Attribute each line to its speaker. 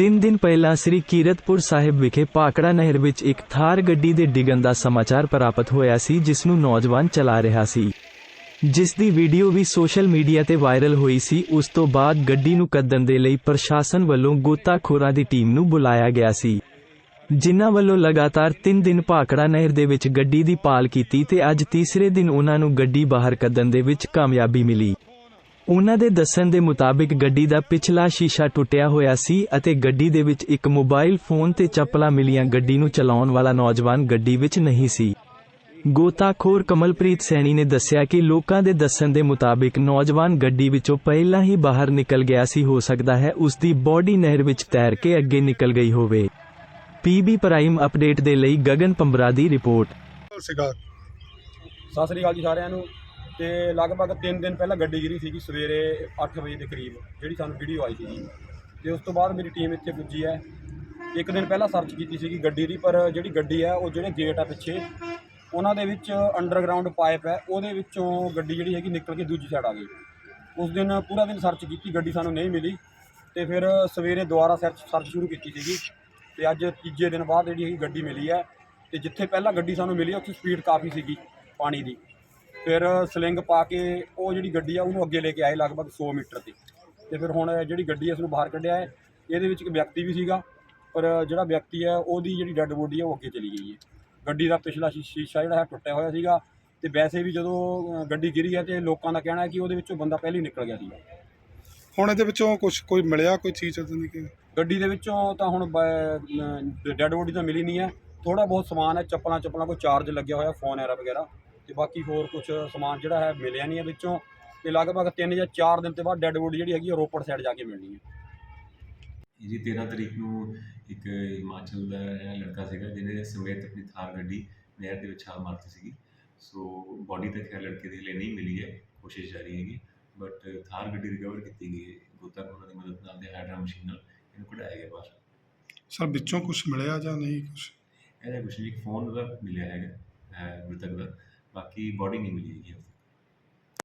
Speaker 1: ਤਿੰਨ ਦਿਨ ਪਹਿਲਾਂ ਸ੍ਰੀ ਕੀਰਤਪੁਰ ਸਾਹਿਬ ਵਿਖੇ ਪਾਕੜਾ ਨਹਿਰ ਵਿੱਚ ਇੱਕ ਥਾਰ ਗੱਡੀ ਦੇ ਡਿੱਗਣ ਦਾ ਸਮਾਚਾਰ ਪ੍ਰਾਪਤ ਹੋਇਆ ਸੀ, ਜਿਸ ਨੂੰ ਨੌਜਵਾਨ ਚਲਾ ਰਿਹਾ ਸੀ। ਜਿਸ ਦੀ ਵੀਡੀਓ ਵੀ ਸੋਸ਼ਲ ਮੀਡੀਆ ਤੇ ਵਾਇਰਲ ਹੋਈ ਸੀ, ਉਸ ਤੋਂ ਬਾਅਦ ਗੱਡੀ ਨੂੰ ਕੱਢਣ ਦੇ ਲਈ ਪ੍ਰਸ਼ਾਸਨ ਵੱਲੋਂ ਗੋਤਾਖੋਰਾਂ ਦੀ ਟੀਮ ਨੂੰ ਬੁਲਾਇਆ ਗਿਆ ਸੀ। ਜਿਨ੍ਹਾਂ ਵੱਲੋਂ ਲਗਾਤਾਰ 3 ਦਿਨ ਭਾਖੜਾ ਨਹਿਰ ਦੇ ਵਿੱਚ ਗੱਡੀ ਦੀ ਪਾਲ ਕੀਤੀ ਤੇ ਅੱਜ ਤੀਸਰੇ ਦਿਨ ਉਹਨਾਂ ਨੂੰ ਗੱਡੀ ਬਾਹਰ ਕੱਢਣ ਦੇ ਵਿੱਚ ਕਾਮਯਾਬੀ ਮਿਲੀ। ਉਹਨਾਂ ਦੇ ਦੱਸਣ ਦੇ ਮੁਤਾਬਿਕ ਗੱਡੀ ਦਾ ਪਿਛਲਾ ਸ਼ੀਸ਼ਾ ਟੁੱਟਿਆ ਹੋਇਆ ਸੀ ਅਤੇ ਗੱਡੀ ਦੇ ਵਿੱਚ ਇੱਕ ਮੋਬਾਈਲ ਫੋਨ ਤੇ ਚੱਪਲਾਂ ਮਿਲੀਆਂ ਗੱਡੀ ਨੂੰ ਚਲਾਉਣ ਵਾਲਾ ਨੌਜਵਾਨ ਗੱਡੀ ਵਿੱਚ ਨਹੀਂ ਸੀ। ਗੋਤਾਖੋਰ ਕਮਲਪ੍ਰੀਤ ਸੈਣੀ ਨੇ ਦੱਸਿਆ ਕਿ ਲੋਕਾਂ ਦੇ ਦੱਸਣ ਦੇ ਮੁਤਾਬਿਕ ਨੌਜਵਾਨ ਗੱਡੀ ਵਿੱਚੋਂ ਪਹਿਲਾਂ ਹੀ ਬਾਹਰ ਨਿਕਲ ਗਿਆ ਸੀ। ਹੋ ਸਕਦਾ ਹੈ ਉਸ ਦੀ ਬੋਡੀ ਨਹਿਰ ਵਿੱਚ ਤੈਰ ਕੇ ਅੱਗੇ ਨਿਕਲ ਗਈ ਹੋਵੇ। ਪੀਬੀ ਪ੍ਰਾਈਮ ਅਪਡੇਟ ਦੇ ਲਈ ਗਗਨ ਪੰਬਰਾ ਦੀ ਰਿਪੋਰਟ।
Speaker 2: ਸਤਿ ਸ੍ਰੀ ਅਕਾਲ ਜੀ ਸਾਰਿਆਂ ਨੂੰ। ਤੇ ਲਗਭਗ 3 ਦਿਨ ਪਹਿਲਾਂ ਗੱਡੀ ਗਿਰੀ ਸੀਗੀ ਸਵੇਰੇ 8 ਵਜੇ ਦੇ ਕਰੀਬ, ਜਿਹੜੀ ਸਾਨੂੰ ਵੀਡੀਓ ਆਈ ਸੀਗੀ। ਤੇ ਉਸ ਤੋਂ ਬਾਅਦ ਮੇਰੀ ਟੀਮ ਇੱਥੇ ਪੁੱਜੀ ਹੈ। ਇੱਕ ਦਿਨ ਪਹਿਲਾਂ ਸਰਚ ਕੀਤੀ ਸੀਗੀ ਗੱਡੀ ਦੀ, ਪਰ ਜਿਹੜੀ ਗੱਡੀ ਹੈ, ਉਹ ਜਿਹੜੇ ਗੇਟ ਆ ਪਿੱਛੇ, ਉਹਨਾਂ ਦੇ ਵਿੱਚ ਅੰਡਰਗਰਾਉਂਡ ਪਾਈਪ ਹੈ, ਉਹਦੇ ਵਿੱਚੋਂ ਗੱਡੀ ਜਿਹੜੀ ਹੈਗੀ ਨਿਕਲ ਕੇ ਦੂਜੀ ਸਾਈਡ ਆ ਗਈ। ਉਸ ਦਿਨ ਪੂਰਾ ਦਿਨ ਸਰਚ ਕੀਤੀ, ਗੱਡੀ ਸਾਨੂੰ ਨਹੀਂ ਮਿਲੀ। ਤੇ ਫਿਰ ਸਵੇਰੇ ਦੁਬਾਰਾ ਸਰਚ ਸਰਚ ਸ਼ੁਰੂ ਕੀਤੀ ਸੀਗੀ। ਤੇ ਅੱਜ ਤੀਜੇ ਦਿਨ ਬਾਅਦ ਜਿਹੜੀ ਹੈਗੀ ਗੱਡੀ ਮਿਲੀ ਹੈ। ਤੇ ਜਿੱਥੇ ਪਹਿਲਾਂ ਗੱਡੀ ਸਾਨੂੰ ਮਿਲੀ, ਉੱਥੇ ਸਪੀਡ ਕਾਫੀ ਸੀਗੀ ਪਾਣੀ ਦੀ। ਫਿਰ ਸਲਿੰਗ ਪਾ ਕੇ ਉਹ ਜਿਹੜੀ ਗੱਡੀ ਆ ਉਹਨੂੰ ਅੱਗੇ ਲੈ ਕੇ ਆਏ ਲਗਭਗ 100 ਮੀਟਰ ਤੇ। ਤੇ ਫਿਰ ਹੁਣ ਜਿਹੜੀ ਗੱਡੀ ਇਸ ਨੂੰ ਬਾਹਰ ਕੱਢਿਆ ਹੈ। ਇਹਦੇ ਵਿੱਚ ਇੱਕ ਵਿਅਕਤੀ ਵੀ ਸੀਗਾ ਪਰ ਜਿਹੜਾ ਵਿਅਕਤੀ ਹੈ ਉਹਦੀ ਜਿਹੜੀ ਡੈੱਡ ਬੋਡੀ ਹੈ ਉਹ ਅੱਗੇ ਚਲੀ ਗਈ ਹੈ। ਗੱਡੀ ਦਾ ਪਿਛਲਾ ਸ਼ੀਸ਼ਾ ਜਿਹੜਾ ਹੈ ਟੁੱਟਿਆ ਹੋਇਆ ਸੀਗਾ ਤੇ ਵੈਸੇ ਵੀ ਜਦੋਂ ਗੱਡੀ ਗਿਰੀ ਹੈ ਤੇ ਲੋਕਾਂ ਦਾ ਕਹਿਣਾ ਹੈ ਕਿ ਉਹਦੇ ਵਿੱਚੋਂ ਬੰਦਾ ਪਹਿਲਾਂ ਹੀ ਨਿਕਲ ਗਿਆ ਸੀਗਾ।
Speaker 3: ਹੁਣ ਇਹਦੇ ਵਿੱਚੋਂ ਕੁਝ ਕੋਈ ਮਿਲਿਆ ਕੋਈ ਚੀਜ਼ ਇਦਾਂ ਦੀ ਕਿ?
Speaker 2: ਗੱਡੀ ਦੇ ਵਿੱਚੋਂ ਤਾਂ ਹੁਣ ਡੈੱਡ ਬੋਡੀ ਤਾਂ ਮਿਲੀ ਨਹੀਂ ਹੈ। ਥੋੜਾ ਬਹੁਤ ਸਮਾਨ ਹੈ ਚੱਪਲਾਂ ਚੱਪਲਾਂ ਕੋਈ ਚਾਰਜ ਲੱਗਿਆ ਹੋਇਆ ਫੋਨ ਐਰਾ ਵਗੈਰਾ। ਤੇ ਬਾਕੀ ਹੋਰ ਕੁਝ ਸਮਾਨ ਜਿਹੜਾ ਹੈ ਮਿਲਿਆ ਨਹੀਂ ਹੈ ਵਿੱਚੋਂ। ਤੇ ਲਗਭਗ 3 ਜਾਂ 4 ਦਿਨ ਤੇ ਬਾਅਦ ਡੈੱਡ ਬੋਡੀ ਜਿਹੜੀ ਹੈਗੀ ਉਹ ਰੋਪੜ ਸਾਈਡ ਜਾ ਕੇ ਮਿਲਣੀ ਹੈ।
Speaker 4: ਜੀ 13 ਤਰੀਕ ਨੂੰ ਇੱਕ ਹਿਮਾਚਲ ਦਾ ਲੜਕਾ ਸੀਗਾ ਜਿਹਨੇ ਸਮੇਤ ਆਪਣੀ ਥਾਰ ਗੱਡੀ ਨਹਿਰ ਦੇ ਵਿੱਚ ਛਾਲ ਮਾਰਤੀ ਸੀਗੀ। ਸੋ ਬੋਡੀ ਤਾਂ ਖੈਰ ਲੜਕੇ ਦੀ ਹਲੇ ਨਹੀਂ ਮਿਲੀ ਹੈ ਕੋਸ਼ਿਸ਼ ਜਾਰੀ ਹੈਗੀ। ਬਟ ਥਾਰ ਗੱਡੀ ਰਿਕਵਰ ਕੀਤੀ ਗਈ ਹੈ। ਗੋਤਾਖੋਰਾਂ ਦੀ ਮਦਦ ਨਾਲ ਤੇ ਹਾਈਡਰਾ ਮਸ਼ੀਨ ਨਾਲ ਇਹਨੂੰ ਕਢਾਇਆ ਗਿਆ ਬਾਹਰ।
Speaker 3: ਸਰ ਵਿੱਚੋਂ ਕੁਝ ਮਿਲਿਆ ਜਾਂ ਨਹੀਂ ਕੁਝ
Speaker 4: ਇਹਦਾ ਕੁਛ ਨਹੀਂ ਇੱਕ ਫੋਨ ਉਹਦਾ ਮਿਲਿਆ ਹੈਗਾ ਮ੍ਰਿਤਕ ਦਾ। ਬਾਕੀ ਬੋਡੀ ਨਹੀਂ ਮਿਲੀ ਹੈਗੀ